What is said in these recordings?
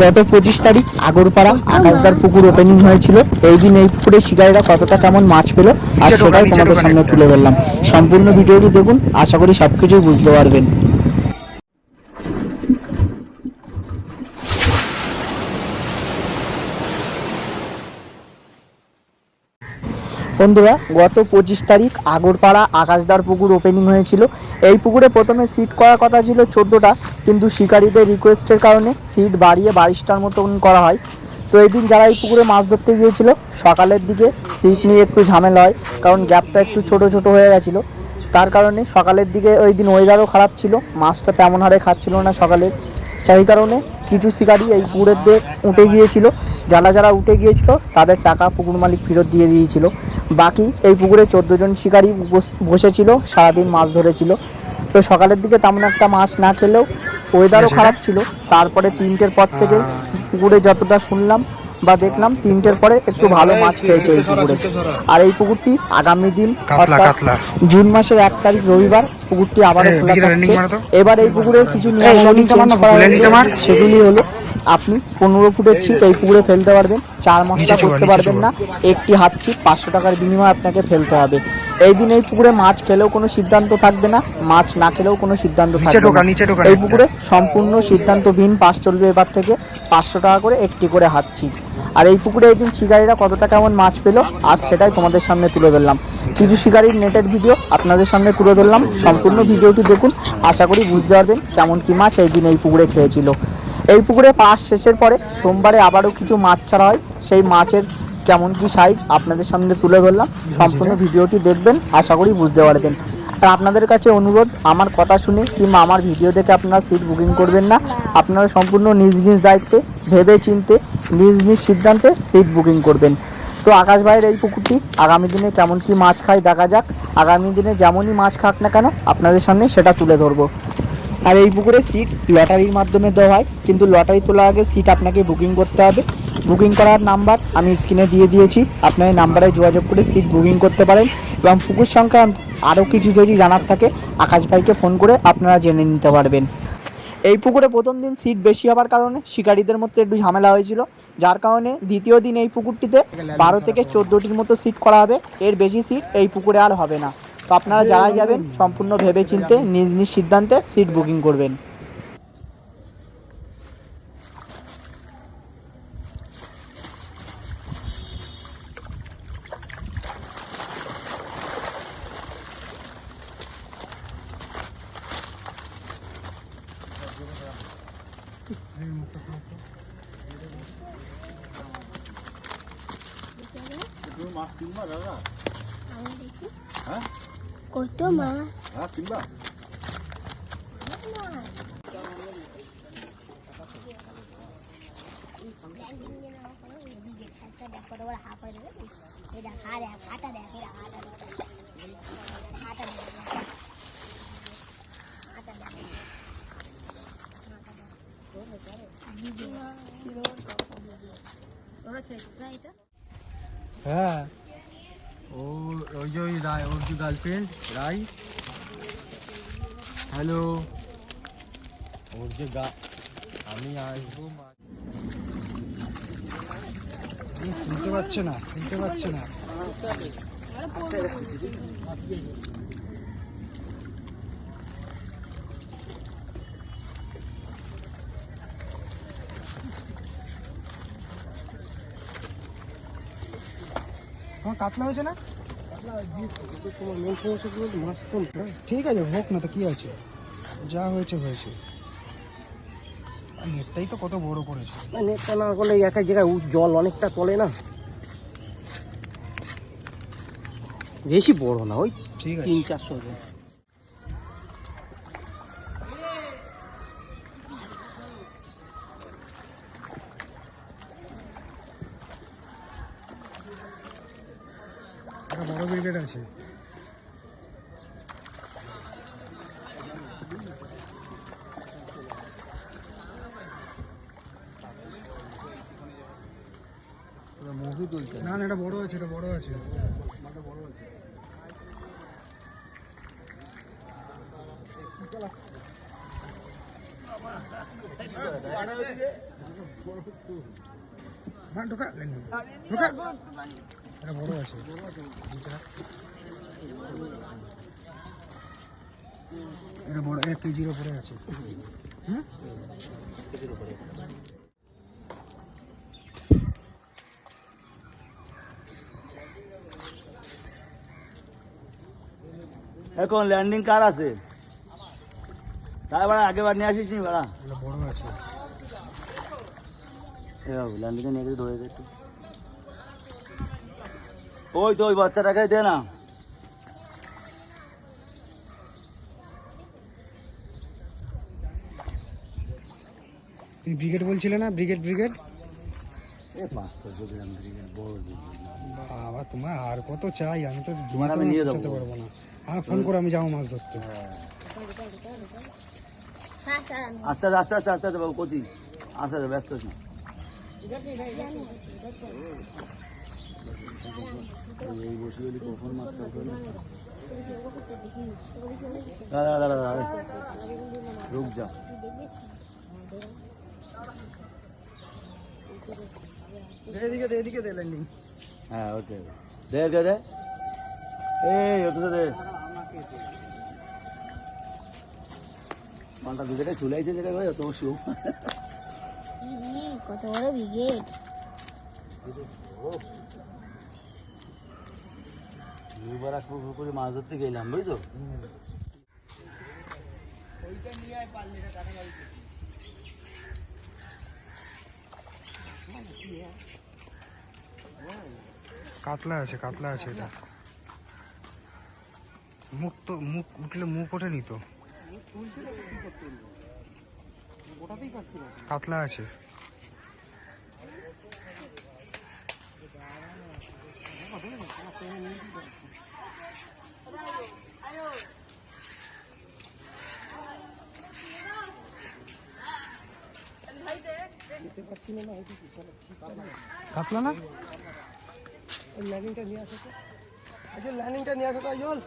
গত পঁচিশ তারিখ আগরপাড়া আকাশদার পুকুর ওপেনিং হয়েছিল। এই দিন এই পুকুরে শিকারীরা কতটা কেমন মাছ পেল আর সেটাই তোমাদের সামনে তুলে ধরলাম। সম্পূর্ণ ভিডিওটি দেখুন আশা করি সবকিছুই বুঝতে পারবেন। বন্ধুরা, গত পঁচিশ তারিখ আগরপাড়া আকাশদার পুকুর ওপেনিং হয়েছিল। এই পুকুরে প্রথমে সিট করার কথা ছিল চোদ্দোটা, কিন্তু শিকারীদের রিকোয়েস্টের কারণে সিট বাড়িয়ে বাইশটার মতন করা হয়। তো এই দিন যারা এই পুকুরে মাছ ধরতে গিয়েছিল, সকালের দিকে সিট নিয়ে একটু ঝামেলা হয়, কারণ গ্যাপটা একটু ছোট ছোট হয়ে গেছিল। তার কারণে সকালের দিকে ওই দিন ওয়েদারও খারাপ ছিল, মাছটা তেমন হারে খাচ্ছিল না সকালে। সেই কারণে কিছু শিকারি এই পুকুরের দিয়ে উঠে গিয়েছিল। যারা যারা উঠে গিয়েছিল তাদের টাকা পুকুর মালিক ফেরত দিয়ে দিয়েছিল। বাকি এই পুকুরে চোদ্দ জন শিকারি বস- বসেছিল সারাদিন মাছ ধরেছিল। তো সকালের দিকে তেমন একটা মাছ না খেলেও ওয়েদারও খারাপ ছিল। তারপরে তিনটের পর থেকে পুকুরে যতটা শুনলাম বা দেখলাম তিনটের পরে একটু ভালো মাছ খেয়েছে এই পুকুরে। আর এই পুকুরটি আগামী দিন অর্থাৎ জুন মাসের এক তারিখ রবিবার পুকুরটি আবার খোলা থাকছে। এবার এই পুকুরে কিছু নিয়ম করা হয়েছে। সেগুলি হলো আপনি পনেরো ফুটের ছিপ এই পুকুরে ফেলতে পারবেন চার মশলা করতে পারবেন না একটি হাত ছিপ পাঁচশো টাকার বিনিময়ে আপনাকে ফেলতে হবে। এই দিন এই পুকুরে মাছ খেলেও কোনো সিদ্ধান্ত থাকবে না মাছ না খেলেও কোনো সিদ্ধান্ত থাকবে না। এই পুকুরে সম্পূর্ণ সিদ্ধান্তহীন পাশ চলবে এবার থেকে পাঁচশো টাকা করে একটি করে হাত ছিপ। আর এই পুকুরে এই দিন শিকারীরা কতটা কেমন মাছ পেল আজ সেটাই তোমাদের সামনে তুলে ধরলাম। কিছু শিকারীর নেটের ভিডিও আপনাদের সামনে তুলে ধরলাম সম্পূর্ণ ভিডিওটি দেখুন আশা করি বুঝতে পারবেন কেমন কি মাছ এই দিন এই পুকুরে খেয়েছিল। এই পুকুরে পাশ শেষের পরে সোমবারে আবারও কিছু মাছ ছাড়া হয়। সেই মাছের কেমন কি সাইজ আপনাদের সামনে তুলে ধরলাম। সম্পূর্ণ ভিডিওটি দেখবেন আশা করি বুঝতে পারবেন। আর আপনাদের কাছে অনুরোধ আমার কথা শুনে কিংবা আমার ভিডিও দেখে আপনারা সিট বুকিং করবেন না। আপনারা সম্পূর্ণ নিজ নিজ দায়িত্বে ভেবে চিনতে নিজ নিজ সিদ্ধান্তে সিট বুকিং করবেন। তো আকাশ ভাইয়ের এই পুকুরটি আগামী দিনে কেমন কি মাছ খায় দেখা যাক। আগামী দিনে যেমনই মাছ খাক না কেন আপনাদের সামনে সেটা তুলে ধরবো। আর এই পুকুরে সিট লটারির মাধ্যমে দেওয়া হয়। কিন্তু লটারি তোলার আগে সিট আপনাকে বুকিং করতে হবে। বুকিং করার নাম্বার আমি স্ক্রিনে দিয়ে দিয়েছি। আপনার এই নাম্বারে যোগাযোগ করে সিট বুকিং করতে পারেন এবং পুকুর সংক্রান্ত আরও কিছু যদি জানার থাকে, আকাশ ভাইকে ফোন করে আপনারা জেনে নিতে পারবেন। এই পুকুরে প্রথম দিন সিট বেশি হওয়ার কারণে শিকারীদের মধ্যে একটু ঝামেলা হয়েছিল। যার কারণে দ্বিতীয় দিন এই পুকুরটিতে বারো থেকে চোদ্দোটির মতো সিট করা হবে। এর বেশি সিট এই পুকুরে আর হবে না। তো আপনারা যারা যাবেন, সম্পূর্ণ ভেবে চিনতে নিজ নিজ সিদ্ধান্তে সিট বুকিং করবেন। কত মা হ্যাঁ? Kodoma. Ah, Kimba. હા ah. ও ওই রায় ওর গার্লফ্রেন্ড রাই হ্যালো ওর যে আমি আসব শুনতে পাচ্ছে না শুনতে পাচ্ছে না তোমার কাতলা হয়েছে না? ঠিক আছে হোক না তো কি আছে? যা হয়েছে হয়েছে। আর নেটটাই তো কত বড় করেছে। নেটটা না করলে এক জায়গায় জল অনেকটা তোলে না। বেশি বড় না ওই ঠিক আছে। তিন চারশো ব্রিগেড আছে। না না এটা বড় আছে এটা বড় আছে। হ্যাঁ ঢোকা ঢোকা এটা বড় আছে। এটা বড় এক কেজির ওপরে আছে। হুম এখন ল্যান্ডিং কার আছে? তারপরে আগেবার নিয়ে আসিস নি এটা বড় আছে। ল্যান্ডিংয়ে নিয়ে গেলে ধরে একটু ওই তো ওই বাচ্চাটাকে দে না। তুই ব্রিগেড বলছিলে না? Brigade brigade? বাবা তোমার আর কত চাই? আমি তো আমি নিয়ে পারব না। হ্যাঁ ফোন করে আমি যাব মাছ ধরতে। আস্তে আস্তে আস্তে আস্তে আস্তে আস্তে বাবু কচি। আস্তে আস্তে ব্যস্ত না। এই বসে গেলি কখন মাছ ধরবে দাঁড়া দাঁড়া দাঁড়া রুক যা। এদিকে দে এদিকে দে ল্যান্ডিং হ্যাঁ ওকে। দে দে দে। এই ওকে দে। মালটা দুটোটাই চুলাইছে যেটা ভাই তো শু কত বড় ব্রিগেড মাছ ধরতে গেলাম বুঝছ? কাতলা আছে কাতলা আছে এটা। মুখ তো মুখ উঠলে মুখ ওঠেনি তো। কাতলা আছে। কাতলা না? ল্যান্ডিংটা নিয়ে আসো তো। আচ্ছা ল্যান্ডিংটা নিয়ে আসো তো জল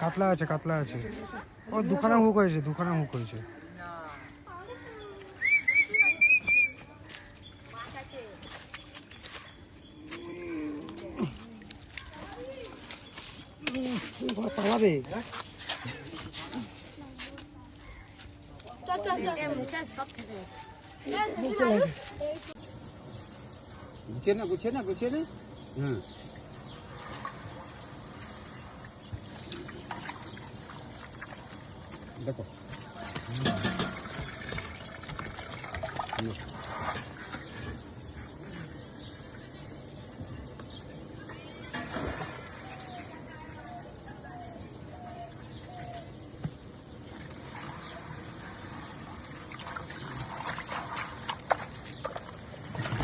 কাতলা আছে কাতলা আছে। ও, দুখানা হুক হয়েছে, দুখানা হুক হয়েছে। গুছিয়ে না গুছিয়ে না, গুছিয়ে নে। হুম দেখো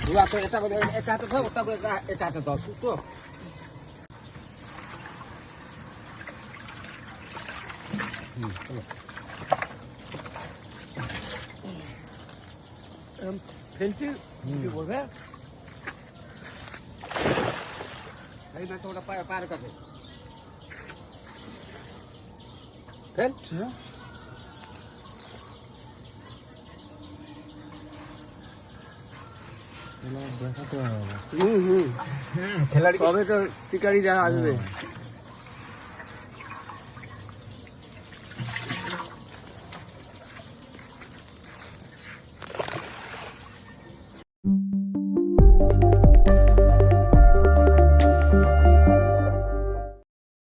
দু হাতে এটা করে এক হাতে ধর ওটা করে এক হাতে ধর তো ফেলছি কি বলবে এই না তো ওটা পায়ের পায়ের কাছে ফেল কবে তো শিকারি যারা আসবে